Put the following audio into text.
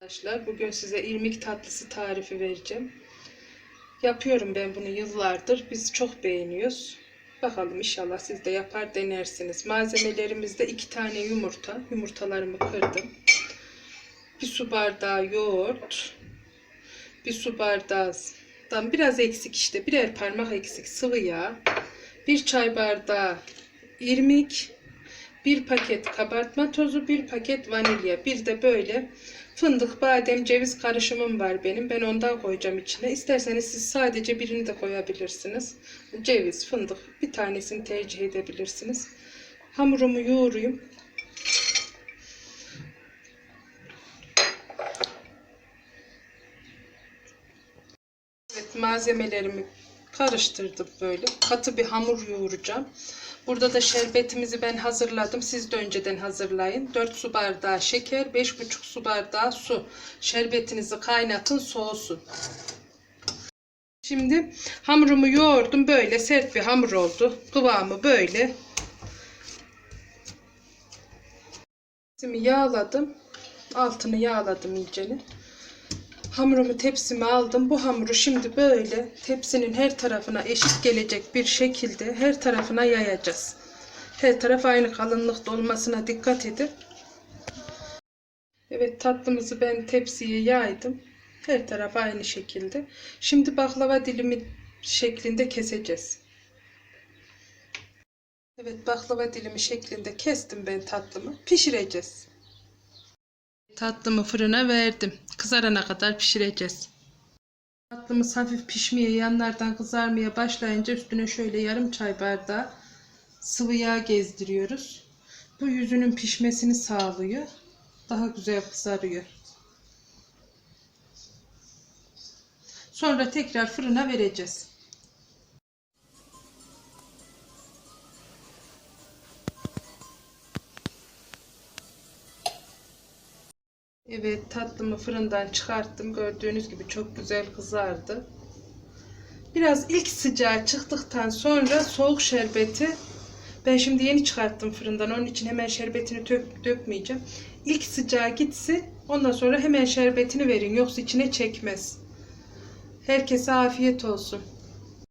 Arkadaşlar bugün size irmik tatlısı tarifi vereceğim. Yapıyorum ben bunu yıllardır. Biz çok beğeniyoruz. Bakalım inşallah siz de yapar denersiniz. Malzemelerimizde iki tane yumurta. Yumurtalarımı kırdım. Bir su bardağı yoğurt. Bir su bardağından biraz eksik işte. Birer parmak eksik sıvı yağ. Bir çay bardağı irmik. Bir paket kabartma tozu, bir paket vanilya, bir de böyle fındık, badem, ceviz karışımım var benim. Ben ondan koyacağım içine. İsterseniz siz sadece birini de koyabilirsiniz. Ceviz, fındık bir tanesini tercih edebilirsiniz. Hamurumu yoğurayım. Evet malzemelerimi karıştırdım böyle. Katı bir hamur yoğuracağım. Burada da şerbetimizi ben hazırladım. Siz de önceden hazırlayın. 4 su bardağı şeker, 5,5 su bardağı su. Şerbetinizi kaynatın, soğusun. Şimdi hamurumu yoğurdum. Böyle sert bir hamur oldu. Kıvamı böyle. Yağladım. Altını yağladım iyicene. Hamurumu tepsime aldım. Bu hamuru şimdi böyle tepsinin her tarafına eşit gelecek bir şekilde her tarafına yayacağız. Her taraf aynı kalınlıkta olmasına dikkat edin. Evet tatlımızı ben tepsiye yaydım. Her taraf aynı şekilde. Şimdi baklava dilimi şeklinde keseceğiz. Evet baklava dilimi şeklinde kestim ben tatlımı. Pişireceğiz. Tatlımı fırına verdim. Kızarana kadar pişireceğiz. Tatlımız hafif pişmeye, yanlardan kızarmaya başlayınca üstüne şöyle yarım çay bardağı sıvı yağ gezdiriyoruz. Bu yüzünün pişmesini sağlıyor. Daha güzel kızarıyor. Sonra tekrar fırına vereceğiz. Evet tatlımı fırından çıkarttım. Gördüğünüz gibi çok güzel kızardı. Biraz ilk sıcağı çıktıktan sonra soğuk şerbeti ben şimdi yeni çıkarttım fırından. Onun için hemen şerbetini dök, dökmeyeceğim. İlk sıcağı gitsin. Ondan sonra hemen şerbetini verin. Yoksa içine çekmez. Herkese afiyet olsun.